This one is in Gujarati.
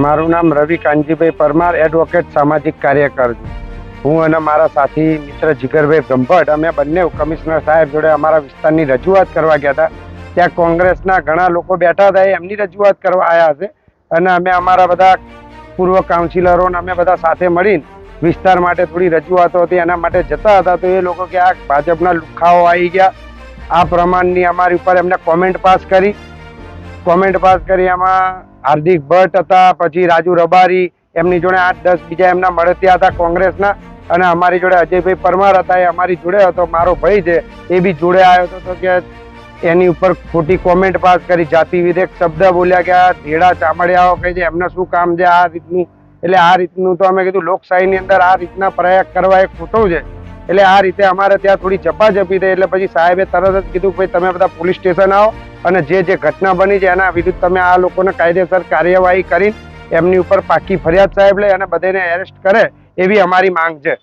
મારું નામ રવિ કાનજીભાઈ પરમાર એડવોકેટ સામાજિક કાર્યકર હું અને મારા સાથી મિત્ર જીગરભાઈ બ્રહ્મભટ્ટ અમે બંને કમિશનર સાહેબ જોડે અમારા વિસ્તારની રજૂઆત કરવા ગયા હતા. ત્યાં કોંગ્રેસના ઘણા લોકો બેઠા હતા એમની રજૂઆત કરવા આવ્યા છે. અને અમે અમારા બધા પૂર્વ કાઉન્સિલરો અમે બધા સાથે મળીને વિસ્તાર માટે થોડી રજૂઆતો હતી, એના માટે જતા હતા. તો એ લોકો કે આ ભાજપના લુખાઓ આવી ગયા. આ પ્રમાણની અમારી ઉપર એમને કોમેન્ટ પાસ કરી. કોમેન્ટ પાસ કરી એમાં હાર્દિક ભટ્ટ હતા, પછી રાજુ રબારી, એમની જોડે આઠ દસ બીજા એમના મળતિયા હતા કોંગ્રેસના, અને અમારી જોડે અજયભાઈ પરમાર હતા, એ અમારી જોડે હતો, મારો ભાઈ છે, એ બી જોડે આવ્યો હતો, તો કે એની ઉપર ખોટી કોમેન્ટ પાસ કરી, જાતિ વિધેક શબ્દ બોલ્યા કે આ ઢેડા ચામડિયાઓ કહે છે, એમને શું કામ છે આ રીતનું? એટલે આ રીતનું તો અમે કીધું, લોકશાહીની અંદર આ રીતના પ્રયાગ કરવા એ ખોટું છે. એટલે આ રીતે અમારે ત્યાં થોડી ઝપાઝપી થઈ, એટલે પછી સાહેબે તરત જ કીધું ભાઈ તમે બધા પોલીસ સ્ટેશન આવો અને જે જે ઘટના બની છે એના વિરુદ્ધ તમે આ લોકોને કાયદેસર કાર્યવાહી કરી એમની ઉપર પાકી ફરિયાદ સાહેબ લે અને બધાને એરેસ્ટ કરે એવી અમારી માંગ છે.